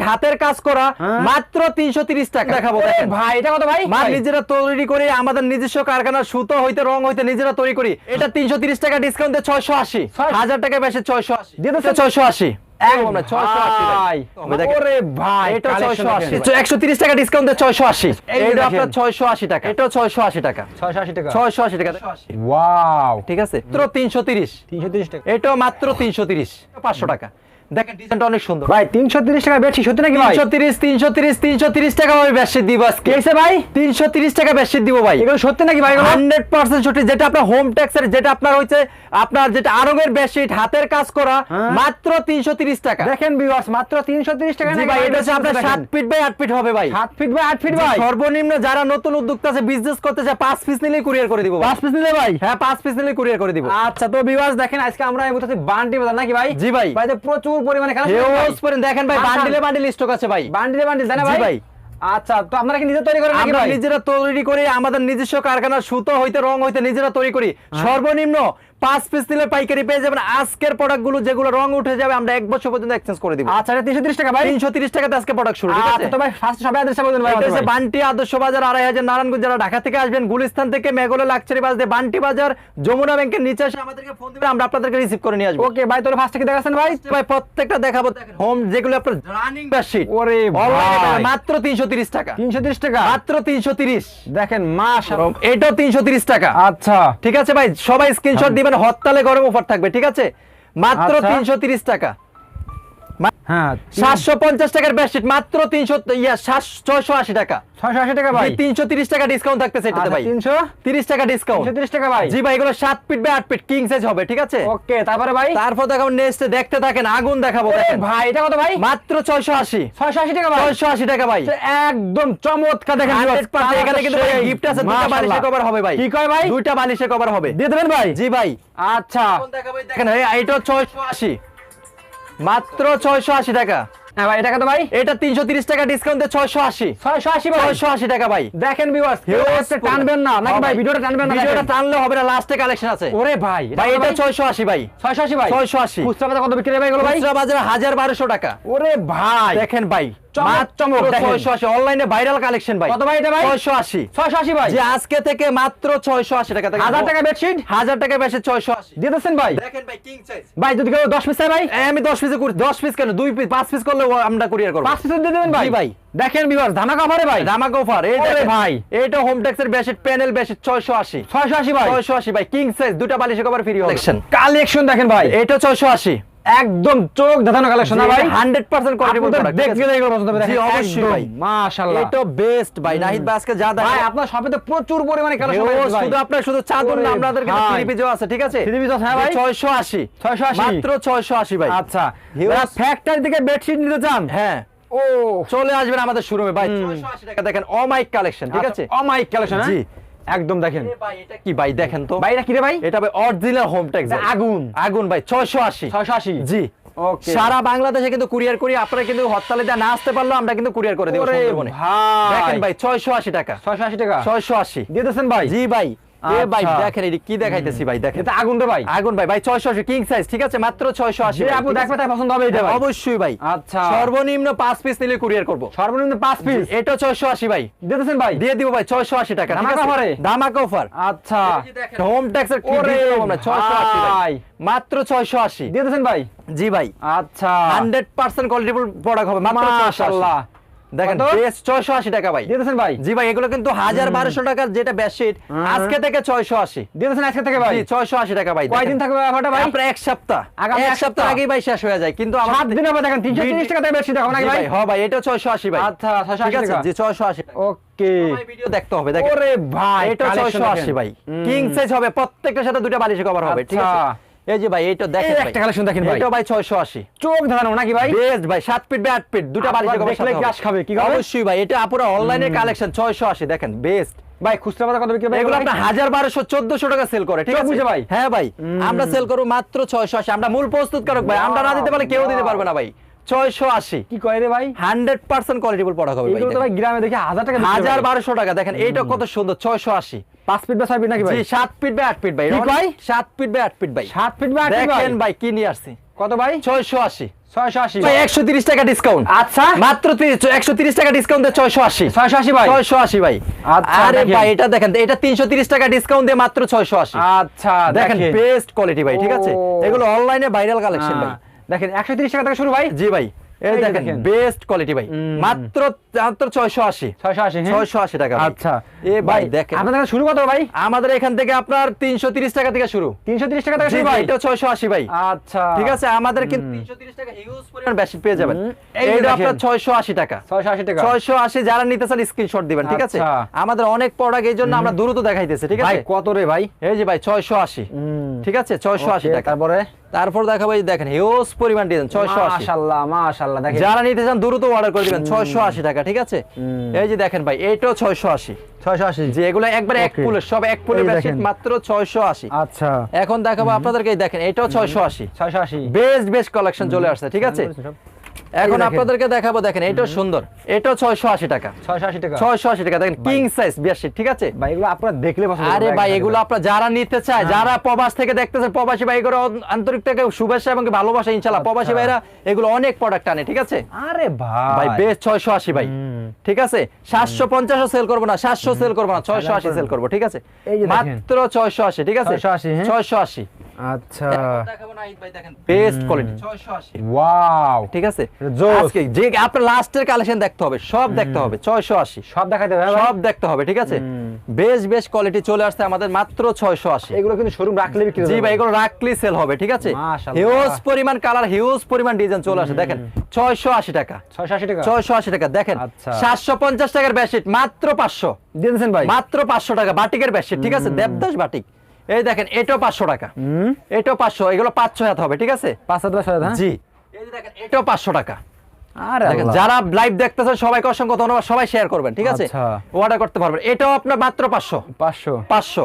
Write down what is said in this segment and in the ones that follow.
হাতের কাজ করা হ্যাঁ। মাত্র টাকা। দেখাবো ভাই এটা কত ভাই? নিজেরা তৈরি করে আমাদের নিজস্ব কারখানা সুতো হইতে রং হইতে নিজেরা তৈরি করি। এটা তিনশো তিরিশ টাকা ডিসকাউন্ট ছয়শো আশি। হাজার টাকা বেশি ছয়শো আশি। ছয়শো আশি। একদম না। ওরে ভাই এটা টাকা। ডিসকাউন্ট দিয়ে ছয়শো আশি। এই যে এটা আপনার ছয়শো আশি টাকা। এটা ছয়শো আশি টাকা। 680 টাকা। ছয়শো আশি টাকা। ওয়াও। ঠিক আছে? মাত্র তিনশো তিরিশ। 330 টাকা। এটাও মাত্র তিনশো তিরিশ। পাঁচশো টাকা। দেখেন ডিজাইনটা অনেক সুন্দর। ভাই 330 টাকা বেশি সত্যি নাকি ভাই? তিনশো তিরিশ তিনশো তিরিশ তিনশো তিরিশ টাকা আমি বেডশিট দিব আজকে। কেসে ভাই? তিনশো তিরিশ টাকা বেডশিট দিব ভাই। এগুলো সত্যি নাকি ভাই এগুলো? হান্ড্রেড পার্সেন্ট যেটা আপনার হোম ট্যাক্সের যেটা আপনার হচ্ছে আপনার যেটা আরঙের বেডশিট হাতের কাজ করা হ্যাঁ। মাত্র টাকা। দেখেন ভিউয়ার্স মাত্র 330 টাকা জি ভাই এটা হচ্ছে আপনার সাত ফিট বাই ফিট হবে ভাই। 7 ফিট বাই 8 ফিট ভাই। সর্বনিম্ন যারা নতুন উদ্যোক্তা আছে বিজনেস করতে চায় পাঁচ পিস নিলেই কুরিয়ার করে দিব। পাঁচ পিস নিলে ভাই? হ্যাঁ পাঁচ পিস নিলেই কুরিয়ার করে দিব। আচ্ছা তো ভিউয়ার্স দেখেন আজকে আমরা এই বান্টি বাজার নাকি ভাই? জি ভাই। ভাই প্রচুর পরিমাণে হিউজ পরিমাণ দেখেন ভাই বান্ডিলে বান্ডিল স্টক আছে ভাই। বান্ডিলে বান্ডিল জানা ভাই। আচ্ছা তো আপনারা কি নিজে তৈরি করেন নাকি ভাই? নিজেরা তৈরি করি আমাদের নিজস্ব কারখানা সুতো হইতে রং হইতে নিজেরা তৈরি করি। হ্যাঁ। সর্বনিম্ন পাঁচ পিস নিলে পাইকারি পেয়ে যাবেন আজকের প্রোডাক্টগুলো যেগুলো রং উঠে যাবে আমরা এক বছর পর্যন্ত এক্সচেঞ্জ করে দিব। আচ্ছা এটা 330 টাকা ভাই? তিনশো তিরিশ টাকাতে আজকে প্রোডাক্ট শুরু ঠিক আছে? আচ্ছা তো ভাই ফার্স্ট সবাই অ্যাড্রেসটা বলুন ভাই এটা। বান্টি আদর্শ বাজার আড়াই হাজার নারায়ণগঞ্জ যারা ঢাকা থেকে আসবেন গুলিস্তান থেকে মেঘলে লাকচারি বাস দিয়ে বান্টি বাজার যমুনা ব্যাংকের নিচে এসে আমাদেরকে ফোন দিবেন আমরা আপনাদেরকে রিসিভ করে নিয়ে আসব। ওকে ভাই তোর ফার্স্ট দেখাচ্ছেন ভাই? ভাই প্রত্যেকটা দেখাবো হোম যেগুলো আপনার রানিং বেডশিট ওরে ভাই। মাত্র তিনশো তিরিশ টাকা। 330 টাকা? মাত্র তিনশো তিরিশ। দেখেন মাশাআল্লাহ। এটাও তিনশো তিরিশ টাকা। আচ্ছা। ঠিক আছে ভাই সবাই স্ক্রিনশট দিবেন হরতালে গরম অফার থাকবে ঠিক আছে মাত্র আচ্ছা। তিনশো তিরিশ টাকা হ্যাঁ সাতশো পঞ্চাশ টাকার বেডশিট মাত্র তিনশো ইয়া ছয়শো আশি টাকা। 680 টাকা ভাই। তিনশো তিরিশ টাকা ডিসকাউন্ট থাকতেছে এটাতে আচ্ছা, ভাই। 300 তিরিশ টাকা ডিসকাউন্ট 330 টাকা ভাই। জি ভাই এগুলো সাত ফিট বাই আট ফিট কিং সাইজ হবে ঠিক আছে? ওকে তারপরে ভাই? তারপর দেখাবো নেক্সট দেখতে থাকেন আগুন দেখাবো ভাই এটা কত ভাই? মাত্র ছয়শো আশি। 680 টাকা ভাই। ছয়শো আশি টাকা ভাই। একদম চমৎকার দেখেন এখানে কিন্তু গিফট আছে দুটা বালিশের কভার হবে ভাই। কি কয় ভাই? দুইটা বালিশের কভার হবে। দিয়ে দেবেন ভাই? জি ভাই। আচ্ছা। দেখেন এটা ছয়শো আশি। মাত্র ছয়শো আশি টাকা। হ্যাঁ ভাই এটা কত ভাই? এটা তিনশো তিরিশ টাকা ডিসকাউন্ট ছয়শো আশি। 680 ভাই। ছয়শো আশি টাকা ভাই। দেখেন ভিউয়ার্স টানবেন না। নাকি ভাই ভিডিওটা টানবেন না ভিডিওটা টানলে হবে না লাস্টে কালেকশন আছে। ওরে ভাই ভাই এটা ছয়শো আশি ভাই। 680 ভাই? 680 খুচরা বাজার কত বিক্রি ভাই এগুলো ভাই? খুচরা বাজারে হাজার বারোশো টাকা। ওরে ভাই। দেখেন ভাই। অনলাইনে ভাইরাল কালেকশন ভাই। কত ভাই এটা ভাই? ছয়শো আশি। 680 ভাই। যে আজকে থেকে মাত্র ছয়শো আশি টাকা থেকে হাজার টাকা বেডশিট হাজার টাকা বেশি ভাই? দেখেন ভাই কিং সাইজ ভাই যদি কেউ 10 পিস চাই ভাই? আমি দশ পিসে করি। দশ পিস কেন? দুই পিস পাঁচ পিস করলে আমরা কুরিয়ার করব। পাঁচ পিস দিয়ে দেবেন ভাই। ভাই। দেখেন ভিউয়ার্স ধামাকা অফারে ভাই। দামাক অফার এই ওরে দেখেন ভাই। এটা হোম ট্যাক্সের বেশি প্যানেল বেশি ছয়শো আশি। 680 ভাই। ছয়শো আশি ভাই কিং সাইজ দুটা বালিশে কভার ফ্রি কালেকশন কালেকশন দেখেন ভাই। এটা ছয়শো আশি। একদম চোখ ধাঁধানো কালেকশন না ভাই? হান্ড্রেড পার্সেন্ট আপনি তো দেখলে এগুলো পছন্দ হবে জি, অবশ্যই ভাই। মাশাআল্লাহ। এটা বেস্ট ভাই। নাহিদ ভাই আজকে যা ভাই আপনার শপে তো প্রচুর পরিমাণে কালেকশন ও, শুধু আপনার শুধু চাদর না আপনাদের কাছে ভাই। থ্রি পিসও আছে ঠিক আছে? থ্রি পিস আছে, হ্যাঁ ভাই। ছয়শো আশি। 680 মাত্র ছয়শো আশি ভাই। আচ্ছা। যারা ফ্যাক্টরি থেকে বেডশিট নিতে চান হ্যাঁ। ও চলে আসবেন আমাদের শোরুমে ভাই। ছয়শো আশি টাকা দেখেন অমাইক কালেকশন ঠিক আছে? অমাইক কালেকশন জি। একদম দেখেন। এটা কি ভাই? দেখেন তো। ভাই এটা কি রে ভাই? এটা ভাই অরিজিনাল হোম ট্যাক্স আগুন। আগুন ভাই ছয়শো আশি। 680 জি। সারা বাংলাদেশে কিন্তু কুরিয়ার করি আপনারা কিন্তু হরতালে না আসতে পারল আমরা কিন্তু কুরিয়ার করে দেবো ভাই। দেখেন ভাই ছয়শো আশি টাকা। 680 টাকা? ছয়শো আশি। দিয়ে দিচ্ছেন ভাই? জি ভাই। এ ভাই আচ্ছা। দেখেন এটি কি দেখাইতেছি ভাই দেখেন। এটা আগুন ভাই। আগুন ভাই ভাই ছয়শো আশি কিং সাইজ ঠিক আছে? মাত্র ছয়শো আশি যে আপু দেখবে তার পছন্দ হবে এটা ভাই। অবশ্যই ভাই। আচ্ছা। সর্বনিম্ন পাঁচ পিস নিলে কুরিয়ার করব। সর্বনিম্ন 5 পিস এটা ছয়শো আশি ভাই। দিয়ে দিচ্ছেন ভাই? দিয়ে দিব ভাই ছয়শো আশি টাকা ঠিক আছে? offer অফার আচ্ছা। হোম ট্যাক্সের কি ভাই। মাত্র ভাই? জি ভাই। আচ্ছা। হান্ড্রেড পার্সেন্ট কোয়ালিটিফুল প্রোডাক্ট হবে মাত্র মাশাআল্লাহ দেখেন বেশ ছয়শো আশি টাকা ভাই। দিয়ে ভাই? জি ভাই এগুলো কিন্তু হাজার বারোশো টাকার যেটা বেডশিট আজকে থেকে ছয়শো আশি। আজকে থেকে ভাই? জি ছয়শো আশি টাকা ভাই কয়দিন থাকবে ব্যাপারটা ভাই? আপনার এক সপ্তাহ। আগামী এক এক সপ্তাহ সপ্তাহ। আগেই ভাই শেষ হয়ে যায় কিন্তু আমার সাত দিন হবে দেখেন 330 টাকা দিয়ে বেশি দেখো ভাই? ভাই হ্যাঁ ভাই এটা ভাই। আচ্ছা 680 আছে জি ওকে। ভিডিও দেখতে হবে দেখেন। ওরে ভাই এটা collection ছয়শো আশি দেখেন। ভাই। কিং সাইজ হবে প্রত্যেকটার সাথে দুটো বালিশে কভার হবে ঠিক আছে? আচ্ছা। এই যে ভাই এইটা দেখেন ভাই। একটা দেখেন ভাই। এটা ভাই ছয়শো আশি। চোখ ধানো নাকি ভাই? বেস্ট ভাই 7 ফিট বাই ফিট দুটো বাড়ি দেখলে গ্যাস খাবে, কি খাবে? অবশ্যই ভাই এটা পুরো অনলাইনে কালেকশন ছয়শো আশি দেখেন বেস্ট। ভাই খুচরা বাজার কত বিক্রি ভাই এগুলো আপনি হাজার বারোশো চোদ্দশো টাকা সেল করে ঠিক আছে? বুঝে ভাই? হ্যাঁ ভাই আমরা সেল করব মাত্র ছয়শো আশি। আমরা মূল প্রস্তুতকারক ভাই আমরা না দিতে পারলে কেউ দিতে পারবে না ভাই। ছয়শো আশি। কি কয় রে ভাই? হান্ড্রেড পার্সেন্ট প্রোডাক্ট হবে এগুলো তো ভাই গ্রামে দেখি হাজার টাকা হাজার বারোশো টাকা দেখেন এইটা কত সুন্দর ছয়শো আশি। পাঁচ ফিট বা ছয় ফিট নাকি ভাই? সাত ফিট বাই আট ফিট ভাই। কি ভাই? সাত ফিট বাই আট ফিট ভাই। সাত ফিট বা আট দেখেন ভাই? কি নিয়ে আসছি? কত ভাই? ছয়শো আশি। টাকা ডিসকাউন্ট আচ্ছা। মাত্র একশো তিরিশ টাকা ডিসকাউন্ট দিয়ে ছয়শো আশি। ছয়শো আশি ভাই? ছয়শো আশি ভাই। আরে ভাই এটা দেখেন এটা তিনশো তিরিশ টাকা ডিসকাউন্ট দিয়ে মাত্র ছয়শো আশি। আচ্ছা দেখেন বেস্ট কোয়ালিটি ভাই ঠিক আছে? এগুলো অনলাইনে ভাইরাল কালেকশন ভাই। দেখেন একশো তিরিশ টাকা থেকে শুরু ভাই। জি ভাই। এই দেখেন। বেস্ট কোয়ালিটি মাত্র মাত্র টাকা আচ্ছা। এ ভাই দেখেন। আপনাদের শুরু কত ভাই? আমাদের এখান থেকে আপনার তিনশো তিরিশ টাকা থেকে শুরু। তিনশো তিরিশ টাকা থেকে শুরু ভাই ভাই? এটা ছয়শো আশি ভাই। আচ্ছা। ঠিক আছে? আমাদের কিন্তু তিনশো তিরিশ টাকা হিউজ পরিমাণ বেশি পেয়ে যাবেন। হুম, এই যে এইটা আপনার ছয়শো আশি টাকা। ছয়শো আশি টাকা। ছয়শো আশি যারা নিতে চান স্ক্রিনশট দিবেন ঠিক আছে? আচ্ছা। আমাদের অনেক প্রোডাক্ট এই জন্য আমরা দ্রুত দেখাইতেছি ঠিক ভাই আছে? কত রে ভাই? এই যে ভাই ছয়শো আশি। ঠিক আছে? ছয়শো আশি Okay, টাকা। তারপরে? তারপর দেখা ভাই দেখেন হিউজ পরিমাণ ডিজাইন ছয়শো আশি। মাশাআল্লাহ মাশাআল্লাহ দেখেন। যারা নিতে চান দ্রুত অর্ডার করে দিবেন ছয়শো আশি টাকা ঠিক আছে? এই যে দেখেন ভাই এটাও ছয়শো আশি। ছয়শো আশি। যে এগুলো একবার এক পুলের সব এক পুলের মাত্র ছয়শো আশি। আচ্ছা। এখন দেখাবো আপনাদেরকে দেখেন এটাও ছয়শো আশি। ছয়শো আশি। বেস্ট বেস্ট কালেকশন চলে আসছে ঠিক আছে? এখন আপনাদেরকে দেখাবো দেখেন এটাও সুন্দর। এটাও ছয়শো আশি টাকা। ছয়শো আশি টাকা। ছয়শো আশি টাকা দেখেন কিং সাইজ বেডশিট ঠিক আছে? ভাই এগুলো আপনারা দেখলে পছন্দ আরে ভাই এগুলো আপনারা যারা নিতে চায় যারা প্রবাস থেকে দেখতেছে প্রবাসী ভাই এগুলো আন্তরিক থেকে শুভেচ্ছা এবং ভালোবাসা ইনশাল্লাহ প্রবাসী আচ্ছা। ভাইরা এগুলো অনেক প্রোডাক্ট আনে ঠিক আছে? আরে ভাই। ভাই বেশ ছয়শো আশি ভাই। ঠিক আছে? সাতশো পঞ্চাশও সেল করব না সাতশো সেল করব না ছয়শো আশি সেল করব ঠিক আছে? এই যে দেখেন। মাত্র ছয়শো আশি ঠিক আছে? ছয়শো 680, হ্যাঁ? ছয়শো আশি আচ্ছা বেস্ট কোয়ালিটি ছয়শো আশি। ওয়াও ঠিক আছে? আজকে যে আপনার লাস্টের কালেকশন দেখতে হবে সব দেখতে হবে ছয়শো আশি। সব দেখাতে হবে সব দেখতে হবে ঠিক আছে? বেশ বেশ কোয়ালিটি চলে আসছে আমাদের মাত্র ছয়শো আশি। এগুলো কিন্তু শোরুম রাখলে বিক্রি জি ভাই এগুলো রাখলি সেল হবে ঠিক আছে? হিউজ পরিমাণ কালার হিউজ পরিমাণ ডিজাইন চলে আসে। দেখেন ছয়শো আশি টাকা। ছয়শো আশি টাকা? ছয়শো আশি টাকা দেখেন আচ্ছা। সাতশো পঞ্চাশ টাকার বেডশিট মাত্র দিয়েছেন ভাই? মাত্র পাঁচশো টাকা বাটিকের বেডশিট ঠিক আছে? দেবদাস বাটিক। এই দেখেন এটাও পাঁচশো টাকা। এটাও পাঁচশো এগুলো পাঁচশো হাত হবে ঠিক আছে? পাঁচ হাজার ছয় হাজার জি। এই দেখেন এটাও পাঁচশো টাকা। যারা লাইভ দেখতেছেন সবাইকে অসংখ্য ধন্যবাদ সবাই শেয়ার করবেন ঠিক আছে? আচ্ছা। অর্ডার করতে পারবেন। এটাও আপনার মাত্র পাঁচশো। পাঁচশো? পাঁচশো।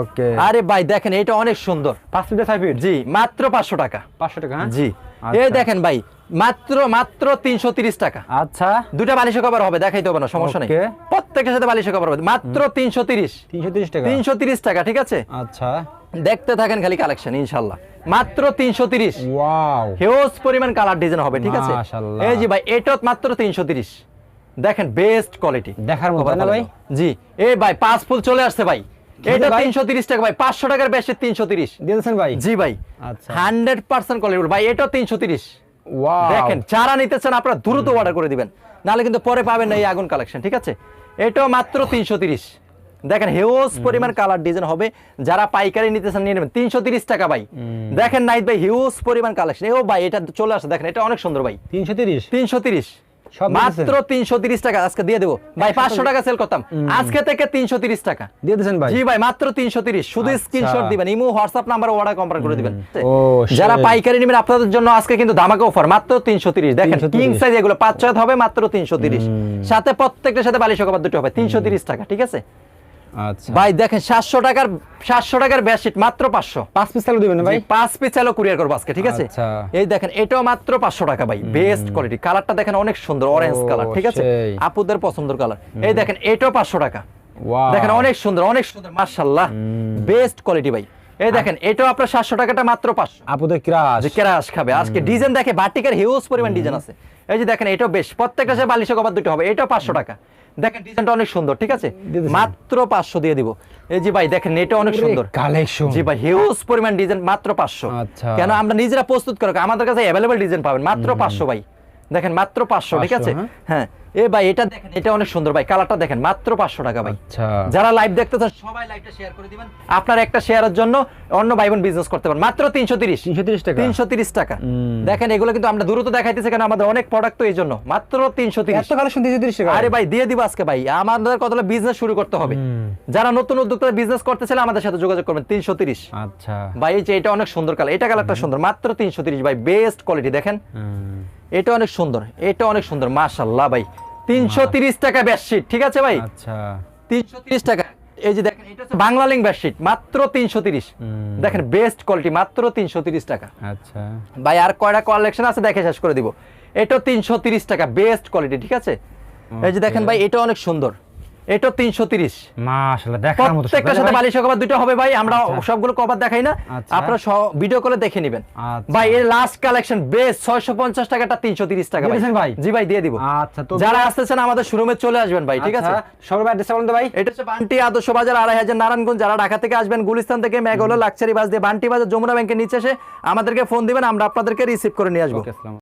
ওকে। আরে ভাই দেখেন এটা অনেক সুন্দর। পাঁচ ছয় ফিট জি মাত্র পাঁচশো টাকা। পাঁচশো টাকা হ্যাঁ? জি। আচ্ছা। এই দেখেন ভাই মাত্র মাত্র তিনশো তিরিশ টাকা। আচ্ছা। দুটা বালিশে কভার হবে দেখাইতে হবে না সমস্যা নেই। প্রত্যেকের সাথে বালিশে কভার হবে। মাত্র তিনশো তিরিশ। তিনশো তিরিশ টাকা। তিনশো তিরিশ টাকা ঠিক আছে? আচ্ছা। দেখতে থাকেন খালি কালেকশন ইনশাল্লাহ মাত্র তিনশো তিরিশ। হিউজ পরিমাণ কালার ডিজাইন হবে ঠিক আছে? এই যে ভাই এটা মাত্র তিনশো তিরিশ। দেখেন বেস্ট কোয়ালিটি দেখার মতো না ভাই? জি। এই ভাই পাঁচ ফুল চলে আসছে ভাই। এটা ভাই? তিনশো তিরিশ টাকা ভাই পাঁচশো টাকার বেশি তিনশো তিরিশ। দিয়েছেন ভাই? জি ভাই। আচ্ছা। হান্ড্রেড পার্সেন্ট কোয়ালিটি ভাই তিরিশ। ওয়াও দেখেন যারা নিতে চান আপনারা দ্রুত অর্ডার করে দিবেন। নাহলে কিন্তু পরে পাবেন না এই আগুন কালেকশন ঠিক আছে? এটাও মাত্র তিনশো তিরিশ। দেখেন হিউজ পরিমাণ কালার ডিজাইন হবে। যারা পাইকারি নিতে চান নিয়ে নেবেন। তিনশো তিরিশ টাকা ভাই। দেখেন নাইট ভাই হিউজ পরিমাণ কালেকশন এও ভাই এটা চলে আসে দেখেন এটা অনেক সুন্দর ভাই। তিনশো তিরিশ? তিনশো তিরিশ। মাত্র তিনশো তিরিশ টাকা আজকে দিয়ে দেবো। ভাই পাঁচশো টাকা সেল করতাম। আজকে থেকে তিনশো তিরিশ টাকা। দিয়ে দিয়েছেন ভাই? জি ভাই মাত্র তিনশো তিরিশ। শুধু আচ্ছা। স্ক্রিনশট দিবেন ইমো হোয়াটসঅ্যাপ নাম্বার অর্ডার করে দিবেন। যারা। পাইকারি নেবেন আপনাদের জন্য আজকে কিন্তু ধামাকা অফার মাত্র তিনশো তিরিশ। দেখেন 330 কিং সাইজ এগুলো পাঁচ ছয় হবে মাত্র তিনশো তিরিশ। সাথে প্রত্যেকটার সাথে বালিশ কভার দুটো হবে তিনশো তিরিশ টাকা ঠিক আছে? আচ্ছা ভাই দেখেন সাতশো টাকার সাতশো টাকার বেডশিট মাত্র পাঁচশো। পাঁচ পিস চালু দিবেন ভাই? পাঁচ পিস চালো কুরিয়ার করব আজকে ঠিক আছে? আচ্ছা। এই দেখেন এটাও মাত্র পাঁচশো টাকা ভাই বেস্ট কোয়ালিটি কালারটা দেখেন অনেক সুন্দর অরেঞ্জ কালার ঠিক আছে? আপুদের পছন্দের কালার এই দেখেন এটাও পাঁচশো টাকা। দেখেন অনেক সুন্দর অনেক সুন্দর মার্শাল্লাহ বেস্ট কোয়ালিটি ভাই। এই দেখেন এটাও আপনার সাতশো টাকাটা মাত্র পাঁচশো। আপুদের ক্রাশ যে কেরাস খাবে। আজকে ডিজাইন দেখে বাটিকের হিউজ পরিমাণ ডিজাইন আছে। এই যে দেখেন এটাও বেশ প্রত্যেকটা সে বালিশে কভার দুটো হবে এটাও পাঁচশো টাকা। দেখেন ডিজাইনটা অনেক সুন্দর ঠিক আছে? মাত্র পাঁচশো দিয়ে দিব। এই যে ভাই দেখেন এটা অনেক সুন্দর। কালেকশন জি ভাই হিউজ পরিমাণ ডিজাইন মাত্র পাঁচশো। আচ্ছা। কেন আমরা নিজেরা প্রস্তুত করো আমাদের কাছে অ্যাভেলেবল ডিজাইন পাবেন মাত্র পাঁচশো ভাই। দেখেন মাত্র পাঁচশো ঠিক আছে? হ্যাঁ। এ ভাই এটা দেখেন এটা অনেক সুন্দর ভাই কালারটা দেখেন মাত্র পাঁচশো টাকা ভাই। আচ্ছা। যারা লাইভ দেখতেছেন সবাই লাইভটা শেয়ার করে দিবেন। আপনার একটা শেয়ারের জন্য অন্য ভাই বোন বিজনেস করতে পারেন। মাত্র তিনশো তিরিশ। 330 টাকা। তিনশো তিরিশ টাকা। দেখেন এগুলো কিন্তু আমরা দ্রুত দেখাইতেছি কেন আমাদের অনেক প্রোডাক্ট তো এই জন্য। মাত্র তিনশো তিরিশ। কালেকশন তিনশো তিরিশ টাকা। আরে ভাই দিয়ে দিব আজকে ভাই। আমাদের কতটা বিজনেস শুরু করতে হবে। যারা নতুন উদ্যোক্তা বিজনেস করতে চাইলে আমাদের সাথে যোগাযোগ করবেন তিনশো তিরিশ। আচ্ছা। ভাই এই যে এটা অনেক সুন্দর কালার এটা কালারটা সুন্দর। মাত্র তিনশো তিরিশ ভাই বেস্ট কোয়ালিটি দেখেন। এটা অনেক সুন্দর এটা অনেক সুন্দর মাশাল্লাহ ভাই। তিনশো তিরিশ টাকা বেডশিট ঠিক আছে ভাই? আচ্ছা। তিনশো তিরিশ টাকা। এই যে দেখেন এটা হচ্ছে বাংলা লিঙ্ক বেডশিট মাত্র তিনশো তিরিশ। দেখেন বেস্ট কোয়ালিটি মাত্র তিনশো তিরিশ টাকা। আচ্ছা। ভাই আর কয়টা কালেকশন আছে দেখে শেষ করে দিব। এটা তিনশো তিরিশ টাকা বেস্ট কোয়ালিটি ঠিক আছে? এই যে দেখেন ভাই এটা অনেক সুন্দর। এটা তিনশো তিরিশ। মাশাআল্লাহ দেখার মতো প্রত্যেকটার সাথে কভার দুটো হবে ভাই আমরা আচ্ছা। সবগুলো কভার দেখাই না। আচ্ছা। আপনারা ভিডিও করে দেখে নেবেন। আচ্ছা। ভাই এর লাস্ট কালেকশন বেস টাকাটা তিনশো তিরিশ টাকা দিয়ে ভাই? জি ভাই দিয়ে দিব। আচ্ছা তো যারা আসতেছেন আমাদের শোরুমে চলে আসবেন ভাই ঠিক আছে? সবার অ্যাড্রেস বলুন তো ভাই। এটা হচ্ছে বান্টি আদর্শ বাজার আড়াই হাজার নারায়ণগঞ্জ। যারা ঢাকা থেকে আসবেন গুলিস্তান থেকে মেঘ হলো লাক্সারি বাস দিয়ে বান্টি বাজার যমুনা ব্যাংকের নিচে এসে আমাদেরকে ফোন দিবেন আমরা আপনাদেরকে রিসিভ করে নিয়ে আসব।